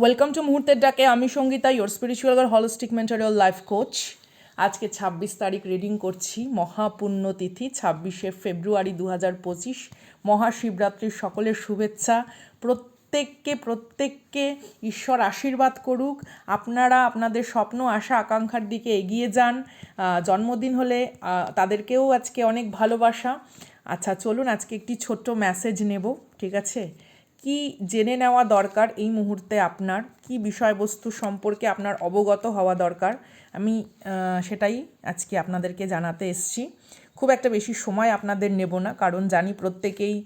Welcome to মুহূর্তের ডাকে আমি সঙ্গীতা ইয়োর স্পিরিচুয়াল আর হলিস্টিক মেন্টারিয়াল লাইফ কোচ আজকে ছাব্বিশ তারিখ রিডিং করছি মহাপুণ্যতিথি ছাব্বিশে ফেব্রুয়ারি দু হাজার পঁচিশ, মহাশিবরাত্রির সকলের শুভেচ্ছা। প্রত্যেককে প্রত্যেককে ঈশ্বর আশীর্বাদ করুক। আপনারা আপনাদের স্বপ্ন, আশা, আকাঙ্ক্ষার দিকে এগিয়ে যান। জন্মদিন হলে তাদেরকেও আজকে অনেক ভালোবাসা। আচ্ছা চলুন আজকে একটি ছোট্ট মেসেজ নেব, ঠিক আছে? কি জেনে নেওয়া দরকার এই মুহূর্তে আপনার? কি বিষয়বস্তু সম্পর্কে আপনার অবগত হওয়া দরকার? আমি সেটাই আজকে আপনাদেরকে জানাতে এসছি। খুব একটা বেশি সময় আপনাদের নেব না, কারণ জানি প্রত্যেকেই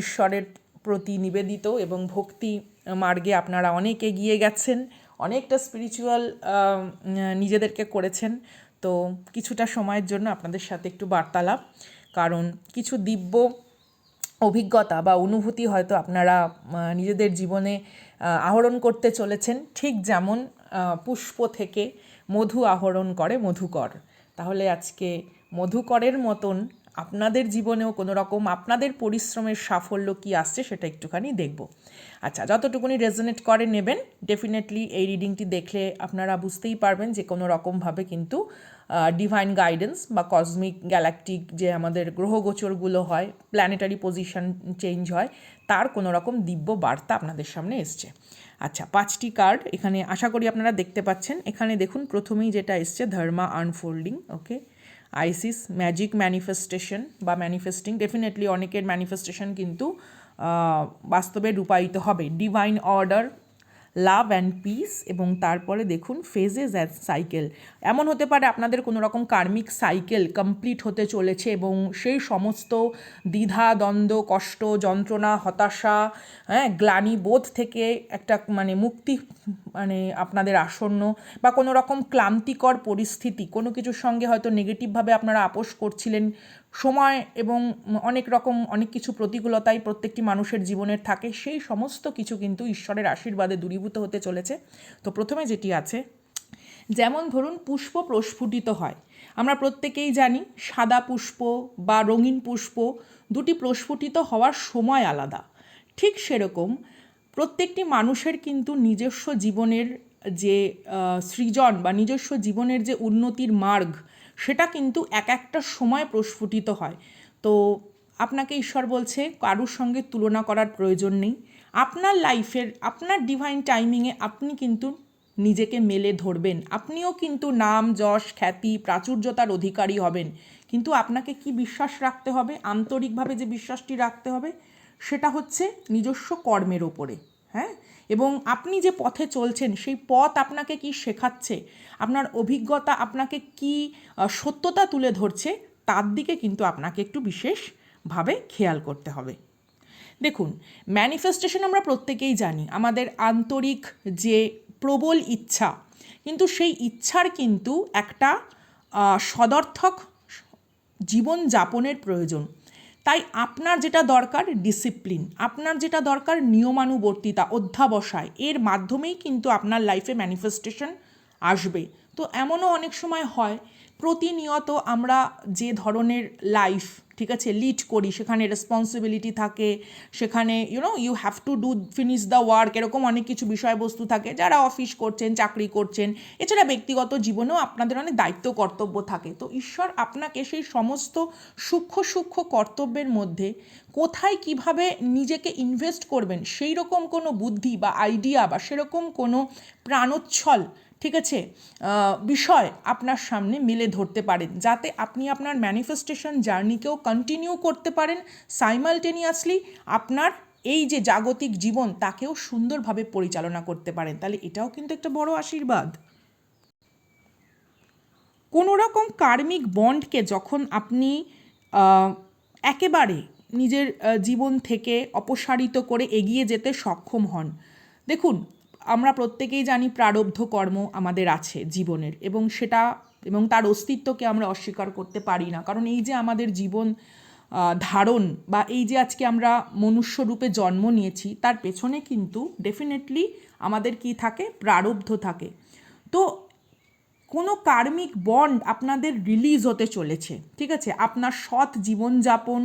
ঈশ্বরের প্রতি নিবেদিত এবং ভক্তি মার্গে আপনারা অনেক এগিয়ে গেছেন, অনেকটা স্পিরিচুয়াল নিজেদেরকে করেছেন। তো কিছুটা সময়ের জন্য আপনাদের সাথে একটু বার্তালাপ, কারণ কিছু দিব্য অভিজ্ঞতা বা অনুভূতি হয়তো আপনারা নিজেদের জীবনে আহরণ করতে চলেছেন। ঠিক যেমন পুষ্প থেকে মধু আহরণ করে মধুকর। তাহলে আজকে মধুকরের মতন আপনাদের জীবনেও কোনো রকম আপনাদের পরিশ্রমের সাফল্য কি আসছে সেটা একটুখানি দেখব। আচ্ছা যতটুকুনি রেজনেট করে নেবেন ডেফিনেটলি এই রিডিংটি দেখলে আপনারা বুঝতেই পারবেন যে কোনো রকমভাবে কিন্তু ডিভাইন গাইডেন্স বা কসমিক গ্যালাকটিক যে আমাদের গ্রহগোচরগুলো হয় প্ল্যানেটারি পজিশন চেঞ্জ হয়, তার কোনো রকম দিব্য বার্তা আপনাদের সামনে এসছে। আচ্ছা পাঁচটি কার্ড এখানে আশা করি আপনারা দেখতে পাচ্ছেন। এখানে দেখুন, প্রথমেই যেটা এসছে dharma unfolding okay ISIS magic manifestation বা ম্যানিফেস্টিং। ডেফিনেটলি অনেকের ম্যানিফেস্টেশন কিন্তু বাস্তবে রূপায়িত হবে। Divine order love and peace এবং তারপরে দেখুন ফেজেস অ্যাজ সাইকেল। এমন হতে পারে আপনাদের কোনো রকম কার্মিক সাইকেল কমপ্লিট হতে চলেছে এবং সেই সমস্ত দ্বিধা, দ্বন্দ্ব, কষ্ট, যন্ত্রণা, হতাশা হ্যাঁ গ্লানি বোধ থেকে একটা মানে মুক্তি মানে আপনাদের আসন্ন বা কোনো রকম ক্লান্তিকর পরিস্থিতি, কোনো কিছুর সঙ্গে হয়তো নেগেটিভভাবে আপনারা আপোষ করছিলেন সময় এবং অনেক রকম অনেক কিছু প্রতিকূলতাই প্রত্যেকটি মানুষের জীবনের থাকে, সেই সমস্ত কিছু কিন্তু ঈশ্বরের আশীর্বাদে দূরীভূত হতে চলেছে। তো প্রথমে যেটি আছে, যেমন ধরুন পুষ্প প্রস্ফুটিত হয়। আমরা প্রত্যেকেই জানি সাদা পুষ্প বা রঙিন পুষ্প দুটি প্রস্ফুটিত হওয়ার সময় আলাদা। ঠিক সেরকম প্রত্যেকটি মানুষের কিন্তু নিজস্ব জীবনের যে সৃজন বা নিজস্ব জীবনের যে উন্নতির মার্গ সেটা কিন্তু এক একটা সময় প্রস্ফুটিত হয়। তো আপনাকে ঈশ্বর বলছে, কারুর সঙ্গে তুলনা করার প্রয়োজন নেই। আপনার লাইফের আপনার ডিভাইন টাইমিংয়ে আপনি কিন্তু নিজেকে মেলে ধরবেন। আপনিও কিন্তু নাম, যশ, খ্যাতি, প্রাচুর্যতার অধিকারী হবেন। কিন্তু আপনাকে কি বিশ্বাস রাখতে হবে? আন্তরিকভাবে যে বিশ্বাসটি রাখতে হবে, সেটা হচ্ছে নিজস্ব কর্মের ওপরে। হ্যাঁ? এবং আপনি যে পথে চলছেন, সেই পথ আপনাকে কি শেখাচ্ছে? আপনার অভিজ্ঞতা আপনাকে কি সত্যতা তুলে ধরছে? তার দিকে কিন্তু আপনাকে একটু বিশেষভাবে খেয়াল করতে হবে। দেখুন ম্যানিফেস্টেশন আমরা প্রত্যেকেই জানি, আমাদের আন্তরিক যে প্রবল ইচ্ছা, কিন্তু সেই ইচ্ছার কিন্তু একটা সদর্থক জীবন যাপনের প্রয়োজন। তাই আপনার যেটা দরকার ডিসিপ্লিন আপনার যেটা দরকার নিয়মানুবর্তিতা, অধ্যাবসায়, এর মাধ্যমেই কিন্তু আপনার লাইফে ম্যানিফেস্টেশন আসবে। তো এমনও অনেক সময় হয়, প্রতিনিয়ত আমরা যে ধরনের লাইফ ঠিক আছে লিড করি, সেখানে রেসপন্সিবিলিটি থাকে, সেখানে you know you have to do finish the work এরকম অনেক কিছু বিষয়বস্তু থাকে, যারা অফিস করছেন, চাকরি করছেন, এছাড়া ব্যক্তিগত জীবনেও আপনাদের অনেক দায়িত্ব, কর্তব্য থাকে। তো ঈশ্বর আপনাকে সেই সমস্ত সূক্ষ্ম সূক্ষ্ম কর্তব্যের মধ্যে কোথায় কীভাবে নিজেকে ইনভেস্ট করবেন সেই রকম কোনো বুদ্ধি বা আইডিয়া বা সেরকম কোনো প্রাণোচ্ছল ঠিক আছে? বিষয় আপনার সামনে মেলে ধরতে পারেন যাতে আপনি আপনার ম্যানিফেস্টেশন জার্নিকেও কন্টিনিউ করতে পারেন সাইমালটেনিয়াসলি আপনার এই যে জাগতিক জীবন, তাকেও সুন্দরভাবে পরিচালনা করতে পারেন। তাহলে এটাও কিন্তু একটা বড় আশীর্বাদ। কোনো রকম কার্মিক বন্ডকে যখন আপনি একেবারে নিজের জীবন থেকে অপসারিত করে এগিয়ে যেতে সক্ষম হন। দেখুন আমরা প্রত্যেকেই জানি প্রারব্ধ কর্ম আমাদের আছে জীবনের এবং সেটা এবং তার অস্তিত্বকে আমরা অস্বীকার করতে পারি না। কারণ এই যে আমাদের জীবন ধারণ বা এই যে আজকে আমরা মনুষ্য রূপে জন্ম নিয়েছি, তার পেছনে কিন্তু ডেফিনেটলি আমাদের কি থাকে? প্রারব্ধ থাকে। তো কোনো কার্মিক বন্ড আপনাদের রিলিজ হতে চলেছে, ঠিক আছে? আপনার সৎ জীবনযাপন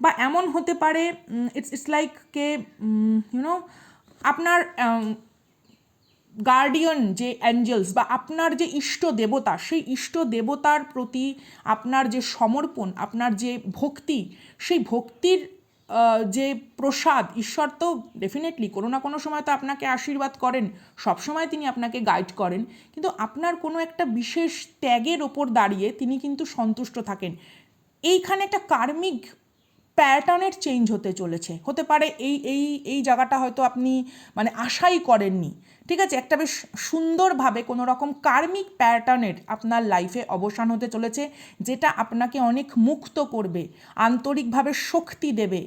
বা এমন হতে পারে ইটস ইটস লাইক কে ইউনো আপনার গার্ডিয়ান যে অ্যাঞ্জেলস বা আপনার যে ইষ্ট দেবতা, সেই ইষ্ট দেবতার প্রতি আপনার যে সমর্পণ, আপনার যে ভক্তি, সেই ভক্তির যে প্রসাদ, ঈশ্বর তো ডেফিনেটলি কোনো না কোনো সময় তো আপনাকে আশীর্বাদ করেন, সব সময় তিনি আপনাকে গাইড করেন, কিন্তু আপনার কোনো একটা বিশেষ ত্যাগের ওপর দাঁড়িয়ে তিনি কিন্তু সন্তুষ্ট থাকেন। এইখানে একটা কার্মিক প্যাটার্নের চেঞ্জ হতে চলেছে। হতে পারে এই এই এই জায়গাটা হয়তো আপনি মানে আশাই করেননি। ঠিক আছে? একটা বেশ সুন্দরভাবে কোনো রকম কার্মিক প্যাটার্নের আপনার লাইফে অবসান হতে চলেছে, যেটা আপনাকে অনেক মুক্ত করবে, আন্তরিকভাবে শক্তি দেবে।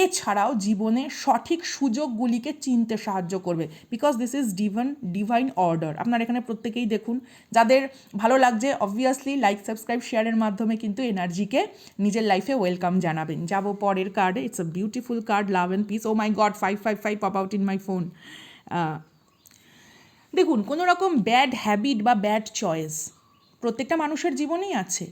এছাড়াও জীবনে সঠিক সুযোগগুলিকে চিনতে সাহায্য করবে। Because this is divine divine order আপনার এখানে প্রত্যেকেই দেখুন, যাদের ভালো লাগছে অবভিয়াসলি লাইক সাবস্ক্রাইব শেয়ারের মাধ্যমে কিন্তু এনার্জিকে নিজের লাইফে ওয়েলকাম জানাবেন। যাব পরের কার্ডে it's a beautiful card love and peace oh my god five five five pop out in my phone দেখুন, কোনো রকম ব্যাড হ্যাবিট বা ব্যাড চয়েস প্রত্যেকটা মানুষের জীবনেই আছে।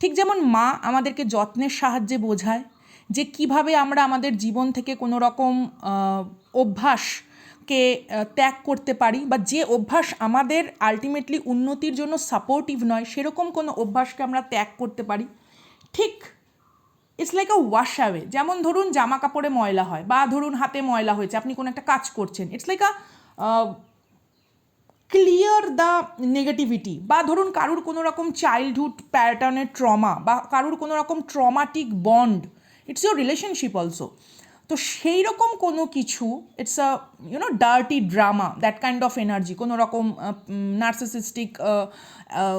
ঠিক যেমন মা আমাদেরকে যত্নের সাহায্যে বোঝায় যে কীভাবে আমরা আমাদের জীবন থেকে কোনো রকম আহ, অভ্যাসকে ত্যাগ করতে পারি বা যে অভ্যাস আমাদের আলটিমেটলি উন্নতির জন্য সাপোর্টিভ নয় সেরকম কোনো অভ্যাসকে আমরা ত্যাগ করতে পারি? ঠিক it's like a wash away যেমন ধরুন জামা কাপড়ে ময়লা হয় বা ধরুন হাতে ময়লা হয়েছে আপনি কোনো একটা কাজ করছেন it's like a clear the negativity বা ধরুন কারুর কোনো রকম চাইল্ডহুড প্যাটার্নের ট্রমা বা কারুর কোনো রকম traumatic bond it's your relationship also তো সেই রকম কোনো কিছু it's a you know dirty drama that kind of energy কোনো রকম নার্সিসিস্টিক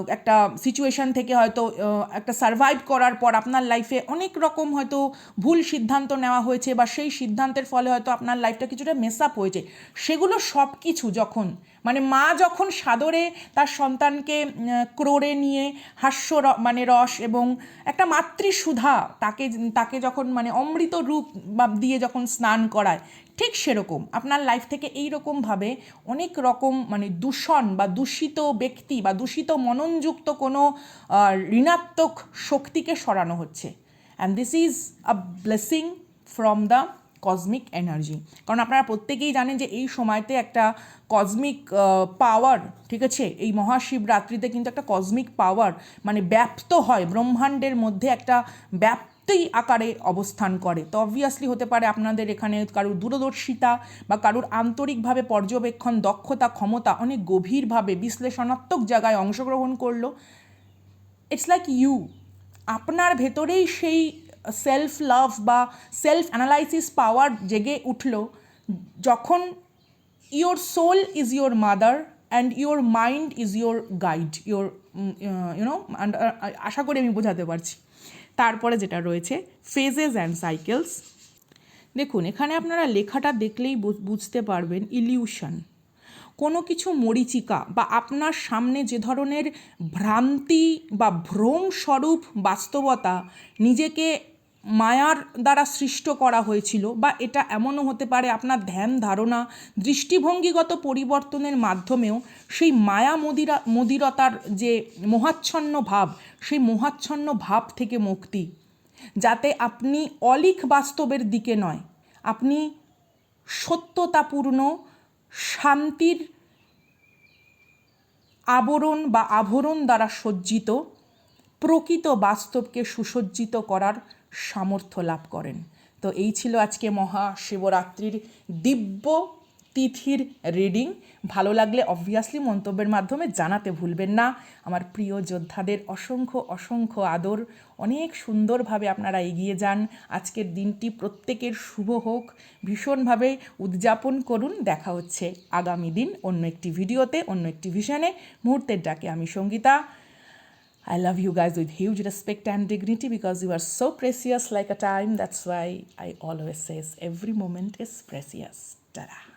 একটা সিচুয়েশন থেকে হয়তো একটা সার্ভাইভ করার পর আপনার লাইফে অনেক রকম হয়তো ভুল সিদ্ধান্ত নেওয়া হয়েছে বা সেই সিদ্ধান্তের ফলে হয়তো আপনার লাইফটা কিছুটা মেস আপ হয়েছে। সেগুলো সব কিছু যখন মানে মা যখন সাদরে তার সন্তানকে ক্রোড়ে নিয়ে হাস্য মানে রস এবং একটা মাতৃসুধা তাকে তাকে যখন মানে অমৃত রূপ বা দিয়ে যখন স্নান করায়, ঠিক সেরকম। আপনার লাইফ থেকে এই রকমভাবে অনেক রকম মানে দূষণ বা দূষিত ব্যক্তি বা দূষিত মননযুক্ত কোনো ঋণাত্মক শক্তিকে সরানো হচ্ছে। And this is a blessing from the cosmic energy কারণ আপনারা প্রত্যেকেই জানেন যে এই সময়তে একটা কসমিক পাওয়ার ঠিক আছে? এই মহাশিবরাত্রিতে কিন্তু একটা কসমিক পাওয়ার মানে ব্যাপ্ত হয়, ব্রহ্মাণ্ডের মধ্যে একটা ব্যাপ্তি আকারে অবস্থান করে। তো অবভিয়াসলি হতে পারে আপনাদের এখানে কারুর দূরদর্শিতা বা কারুর আন্তরিকভাবে পর্যবেক্ষণ, দক্ষতা, ক্ষমতা অনেক গভীরভাবে বিশ্লেষণাত্মক জায়গায় অংশগ্রহণ করল। ইটস লাইক ইউ আপনার ভেতরেই সেই সেলফ লাভ বা সেলফ অ্যানালাইসিস পাওয়ার জেগে উঠল যখন your soul is your mother and your mind is your guide your you know আশা করি আমি বোঝাতে পারছি। তারপরে যেটা রয়েছে ফেজেস অ্যান্ড সাইকেলস দেখুন, এখানে আপনারা লেখাটা দেখলেই বুঝতে পারবেন ইলিউশন কোনো কিছু মরিচিকা বা আপনার সামনে যে ধরনের ভ্রান্তি বা ভ্রম স্বরূপ বাস্তবতা নিজেকে মায়ার দ্বারা সৃষ্ট করা হয়েছিল বা এটা এমনও হতে পারে আপনার ধ্যান ধারণা, দৃষ্টিভঙ্গিগত পরিবর্তনের মাধ্যমেও সেই মায়া মদিরা, মদিরতার যে মোহাচ্ছন্ন ভাব, সেই মোহাচ্ছন্ন ভাব থেকে মুক্তি। যাতে আপনি অলিখ বাস্তবের দিকে নয়, আপনি সত্যতাপূর্ণ শান্তির আবরণ বা আভরণ দ্বারা সজ্জিত, প্রকৃত বাস্তবকে সুসজ্জিত করার সামর্থ্য লাভ করেন। তো এই ছিল আজকে মহাশিবরাত্রির দিব্য তিথির রিডিং। ভালো লাগলে অবভিয়াসলি মন্তব্যের মাধ্যমে জানাতে ভুলবেন না। আমার প্রিয় যোদ্ধাদের অসংখ্য অসংখ্য আদর। অনেক সুন্দরভাবে আপনারা এগিয়ে যান। আজকের দিনটি প্রত্যেকের শুভ হোক। ভীষণভাবে উদযাপন করুন। দেখা হচ্ছে আগামী দিন অন্য একটি ভিডিওতে, অন্য একটি ভিশনে মুহূর্তের ডাকে আমি Sangeeta. I love you guys with huge respect and dignity because you are so precious like a time. That's why I always says every moment is precious. Ta-da.